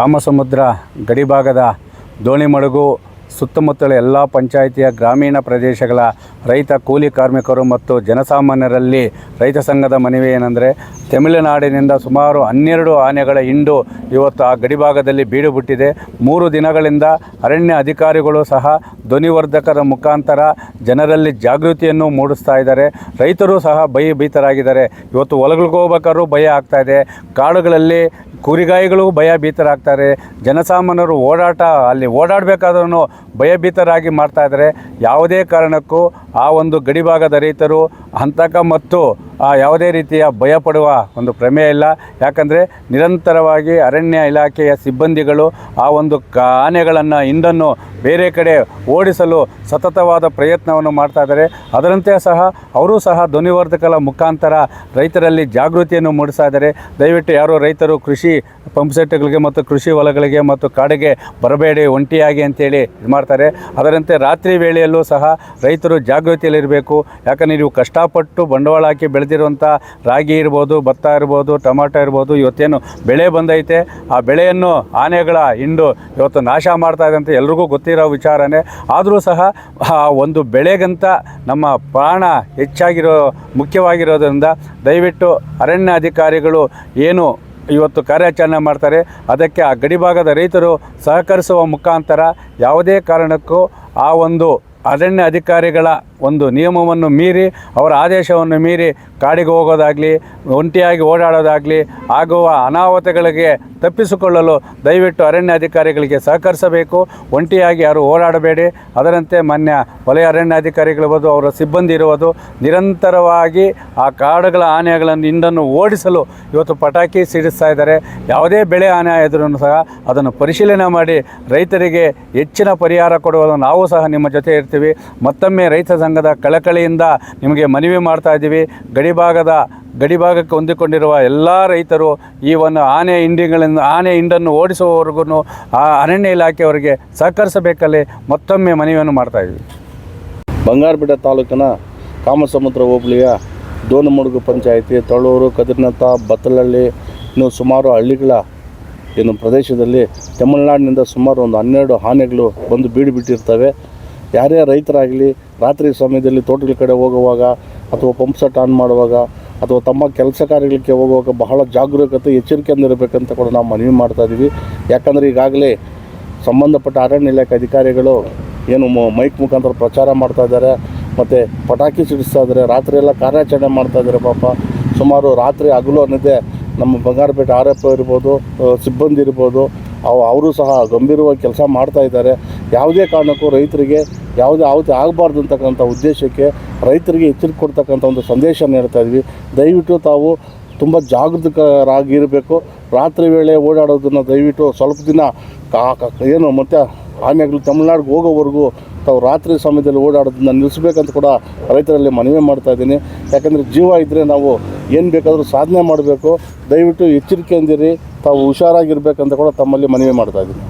ಕಾಮಸಮುದ್ರ ಗಡಿಭಾಗದ ದೋಣಿಮಡುಗು, ಸುತ್ತಮುತ್ತಲ ಎಲ್ಲ ಪಂಚಾಯಿತಿಯ ಗ್ರಾಮೀಣ ಪ್ರದೇಶಗಳ ರೈತ ಕೂಲಿ ಕಾರ್ಮಿಕರು ಮತ್ತು ಜನಸಾಮಾನ್ಯರಲ್ಲಿ ರೈತ ಸಂಘದ ಮನವಿ ಏನೆಂದರೆ, ತಮಿಳುನಾಡಿನಿಂದ ಸುಮಾರು ಹನ್ನೆರಡು ಆನೆಗಳ ಹಿಂಡು ಇವತ್ತು ಆ ಗಡಿಭಾಗದಲ್ಲಿ ಬೀಡುಬಿಟ್ಟಿದೆ ಮೂರು ದಿನಗಳಿಂದ ಅರಣ್ಯ ಅಧಿಕಾರಿಗಳು ಸಹ ಧ್ವನಿವರ್ಧಕದ ಮುಖಾಂತರ ಜನರಲ್ಲಿ ಜಾಗೃತಿಯನ್ನು ಮೂಡಿಸ್ತಾ ಇದ್ದಾರೆ. ರೈತರು ಸಹ ಭಯ ಭೀತರಾಗಿದ್ದಾರೆ ಇವತ್ತು ಹೊಲಗಳಿಗೆ ಹೋಗ್ಬೇಕಾದ್ರೂ ಭಯ ಆಗ್ತಾ ಇದೆ. ಕಾಡುಗಳಲ್ಲಿ ಕುರಿಗಾಯಿಗಳು ಭಯಭೀತರಾಗ್ತಾರೆ, ಜನಸಾಮಾನ್ಯರು ಓಡಾಟ, ಅಲ್ಲಿ ಓಡಾಡಬೇಕಾದ್ರೂ ಭಯಭೀತರಾಗಿ ಮಾಡ್ತಾ ಇದ್ದಾರೆ. ಯಾವುದೇ ಕಾರಣಕ್ಕೂ ಆ ಒಂದು ಗಡಿಭಾಗದ ರೈತರು ಹಂತಕ ಮತ್ತು ಆ ಯಾವುದೇ ರೀತಿಯ ಭಯಪಡುವ ಒಂದು ಪ್ರಮೇಯ ಇಲ್ಲ. ಯಾಕಂದರೆ ನಿರಂತರವಾಗಿ ಅರಣ್ಯ ಇಲಾಖೆಯ ಸಿಬ್ಬಂದಿಗಳು ಆ ಒಂದು ಆನೆಗಳನ್ನು ಹಿಂದನ್ನು ಬೇರೆ ಕಡೆ ಓಡಿಸಲು ಸತತವಾದ ಪ್ರಯತ್ನವನ್ನು ಮಾಡ್ತಾ ಇದ್ದಾರೆ. ಅದರಂತೆ ಸಹ ಅವರು ಸಹ ಧ್ವನಿವರ್ಧಕಗಳ ಮುಖಾಂತರ ರೈತರಲ್ಲಿ ಜಾಗೃತಿಯನ್ನು ಮೂಡಿಸ್ತಾ ಇದ್ದಾರೆ. ದಯವಿಟ್ಟು ಯಾರೋ ರೈತರು ಕೃಷಿ ಪಂಪ್ಸೆಟ್ಗಳಿಗೆ ಮತ್ತು ಕೃಷಿ ಹೊಲಗಳಿಗೆ ಮತ್ತು ಕಾಡಿಗೆ ಬರಬೇಡಿ, ಒಂಟಿಯಾಗಿ ಅಂತೇಳಿ ಇದು ಮಾಡ್ತಾರೆ. ಅದರಂತೆ ರಾತ್ರಿ ವೇಳೆಯಲ್ಲೂ ಸಹ ರೈತರು ಜಾಗೃತಿಯಲ್ಲಿರಬೇಕು. ಯಾಕಂದರೆ ನೀವು ಕಷ್ಟಪಟ್ಟು ಬಂಡವಾಳ ಹಾಕಿ ಬೆಳೆದಿರುವಂಥ ರಾಗಿ ಇರ್ಬೋದು, ಭತ್ತ ಇರ್ಬೋದು, ಟೊಮಾಟೊ ಇರ್ಬೋದು, ಇವತ್ತೇನು ಬೆಳೆ ಬಂದೈತೆ. ಆ ಬೆಳೆಯನ್ನು ಆನೆಗಳ ಹಿಂಡು ಇವತ್ತು ನಾಶ ಮಾಡ್ತಾ ಇದೆ ಅಂತ ಎಲ್ರಿಗೂ ಗೊತ್ತಿರೋ ವಿಚಾರನೇ. ಆದರೂ ಸಹ ಆ ಒಂದು ಬೆಳೆಗಂತ ನಮ್ಮ ಪ್ರಾಣ ಹೆಚ್ಚಾಗಿರೋ ಮುಖ್ಯವಾಗಿರೋದರಿಂದ ದಯವಿಟ್ಟು ಅರಣ್ಯ ಅಧಿಕಾರಿಗಳು ಏನು ಇವತ್ತು ಕಾರ್ಯಾಚರಣೆ ಮಾಡ್ತಾರೆ. ಅದಕ್ಕೆ ಆ ಗಡಿಭಾಗದ ರೈತರು ಸಹಕರಿಸುವ ಮುಖಾಂತರ ಯಾವುದೇ ಕಾರಣಕ್ಕೂ ಆ ಒಂದು ಅರಣ್ಯ ಅಧಿಕಾರಿಗಳ ಒಂದು ನಿಯಮವನ್ನು ಮೀರಿ, ಅವರ ಆದೇಶವನ್ನು ಮೀರಿ ಕಾಡಿಗೆ ಹೋಗೋದಾಗಲಿ, ಒಂಟಿಯಾಗಿ ಓಡಾಡೋದಾಗಲಿ, ಆಗುವ ಅನಾಹುತಗಳಿಗೆ ತಪ್ಪಿಸಿಕೊಳ್ಳಲು ದಯವಿಟ್ಟು ಅರಣ್ಯ ಅಧಿಕಾರಿಗಳಿಗೆ ಸಹಕರಿಸಬೇಕು. ಒಂಟಿಯಾಗಿ ಯಾರು ಓಡಾಡಬೇಡಿ ಅದರಂತೆ ಮಾನ್ಯ ವಲಯ ಅರಣ್ಯ ಅಧಿಕಾರಿಗಳಿರ್ಬೋದು ಅವರ ಸಿಬ್ಬಂದಿ ಇರುವುದು ನಿರಂತರವಾಗಿ ಆ ಕಾಡುಗಳ ಆನೆಗಳನ್ನು ಹಿಂಡನ್ನು ಓಡಿಸಲು ಇವತ್ತು ಪಟಾಕಿ ಸಿಡಿಸ್ತಾ ಇದ್ದಾರೆ. ಯಾವುದೇ ಬೆಳೆ ಆನೆ ಆದರೂ ಸಹ ಅದನ್ನು ಪರಿಶೀಲನೆ ಮಾಡಿ, ರೈತರಿಗೆ ಹೆಚ್ಚಿನ ಪರಿಹಾರ ಕೊಡುವುದು ನಾವು ಸಹ ನಿಮ್ಮ ಜೊತೆ ಇರ್ತೀವಿ. ಮತ್ತೊಮ್ಮೆ ರೈತ ಸಂಘದ ಕಳಕಳಿಯಿಂದ ನಿಮಗೆ ಮನವಿ ಮಾಡ್ತಾ ಇದ್ದೀವಿ. ಗಡಿಭಾಗದ, ಗಡಿಭಾಗಕ್ಕೆ ಹೊಂದಿಕೊಂಡಿರುವ ಎಲ್ಲ ರೈತರು ಈ ಒಂದು ಆನೆ ಹಿಂಡಿಗಳಿಂದ ಆನೆ ಹಿಂಡನ್ನು ಓಡಿಸುವವರೆಗೂ ಆ ಅರಣ್ಯ ಇಲಾಖೆಯವರಿಗೆ ಸಹಕರಿಸಬೇಕಲ್ಲಿ ಮತ್ತೊಮ್ಮೆ ಮನವಿಯನ್ನು ಮಾಡ್ತಾ ಇದ್ದೀವಿ ಬಂಗಾರಪೇಟೆ ತಾಲೂಕಿನ ಕಾಮಸಮುದ್ರ ಹೋಬಳಿಯ ದೋನಮುಡುಗು ಪಂಚಾಯಿತಿ, ತಳೂರು ಕದಿರ್ನತ್ತ ಬತ್ತಲಹಳ್ಳಿ, ಇನ್ನು ಸುಮಾರು ಹಳ್ಳಿಗಳ ಇನ್ನು ಪ್ರದೇಶದಲ್ಲಿ ತಮಿಳುನಾಡಿನಿಂದ ಸುಮಾರು ಒಂದು ಹನ್ನೆರಡು ಆನೆಗಳು ಬಂದು ಬೀಡು ಬಿಟ್ಟಿರ್ತವೆ. ಯಾರೇ ರೈತರಾಗಲಿ, ರಾತ್ರಿ ಸಮಯದಲ್ಲಿ ತೋಟಗಳ ಕಡೆ ಹೋಗುವಾಗ ಅಥವಾ ಪಂಪ್ ಸೆಟ್ ಆನ್ ಮಾಡುವಾಗ ಅಥವಾ ತಮ್ಮ ಕೆಲಸ ಕಾರ್ಯಗಳಿಗೆ ಹೋಗುವಾಗ ಬಹಳ ಜಾಗರೂಕತೆ ಎಚ್ಚರಿಕೆಯಿಂದ ಇರಬೇಕಂತ ಕೂಡ ನಾವು ಮನವಿ ಮಾಡ್ತಾ ಇದ್ದೀವಿ ಯಾಕಂದರೆ ಈಗಾಗಲೇ ಸಂಬಂಧಪಟ್ಟ ಅರಣ್ಯ ಇಲಾಖೆ ಅಧಿಕಾರಿಗಳು ಏನು ಮೈಕ್ ಮುಖಾಂತರ ಪ್ರಚಾರ ಮಾಡ್ತಾ ಇದ್ದಾರೆ. ಮತ್ತು ಪಟಾಕಿ ಸಿಡಿಸ್ತಾ ಇದ್ದಾರೆ. ರಾತ್ರಿ ಎಲ್ಲ ಕಾರ್ಯಾಚರಣೆ ಮಾಡ್ತಾ ಇದ್ದಾರೆ ಪಾಪ. ಸುಮಾರು ರಾತ್ರಿ ಹಗಲು ಅನ್ನದೇ ನಮ್ಮ ಬಂಗಾರಪೇಟೆ ಆರ್ ಎಫ್ ಇರ್ಬೋದು ಸಿಬ್ಬಂದಿ ಇರ್ಬೋದು, ಅವು, ಅವರು ಸಹ ಗಂಭೀರವಾಗಿ ಕೆಲಸ ಮಾಡ್ತಾ ಇದ್ದಾರೆ. ಯಾವುದೇ ಕಾರಣಕ್ಕೂ ರೈತರಿಗೆ ಯಾವುದೇ ಆಹುತಿ ಆಗಬಾರ್ದು ಅಂತಕ್ಕಂಥ ಉದ್ದೇಶಕ್ಕೆ ರೈತರಿಗೆ ಎಚ್ಚರಿಕೆ ಕೊಡ್ತಕ್ಕಂಥ ಒಂದು ಸಂದೇಶ ನೀಡ್ತಾ ಇದ್ವಿ. ದಯವಿಟ್ಟು ತಾವು ತುಂಬ ಜಾಗೃತರಾಗಿರಬೇಕು. ರಾತ್ರಿ ವೇಳೆ ಓಡಾಡೋದನ್ನು ದಯವಿಟ್ಟು ಸ್ವಲ್ಪ ದಿನ ಏನು ಮತ್ತು ಆನೆಗಳು ತಮಿಳ್ನಾಡಿಗೆ ಹೋಗೋವರೆಗೂ ತಾವು ರಾತ್ರಿ ಸಮಯದಲ್ಲಿ ಓಡಾಡೋದನ್ನ ನಿಲ್ಲಿಸ್ಬೇಕಂತ ಕೂಡ ರೈತರಲ್ಲಿ ಮನವಿ ಮಾಡ್ತಾ ಇದ್ದೀನಿ. ಯಾಕಂದರೆ ಜೀವ ಇದ್ದರೆ ನಾವು ಏನು ಬೇಕಾದರೂ ಸಾಧನೆ ಮಾಡಬೇಕು. ದಯವಿಟ್ಟು ಎಚ್ಚರಿಕೆಯಿಂದಿರಿ. ತಾವು ಹುಷಾರಾಗಿರ್ಬೇಕಂತ ಕೂಡ ತಮ್ಮಲ್ಲಿ ಮನವಿ ಮಾಡ್ತಾ ಇದ್ದೀನಿ.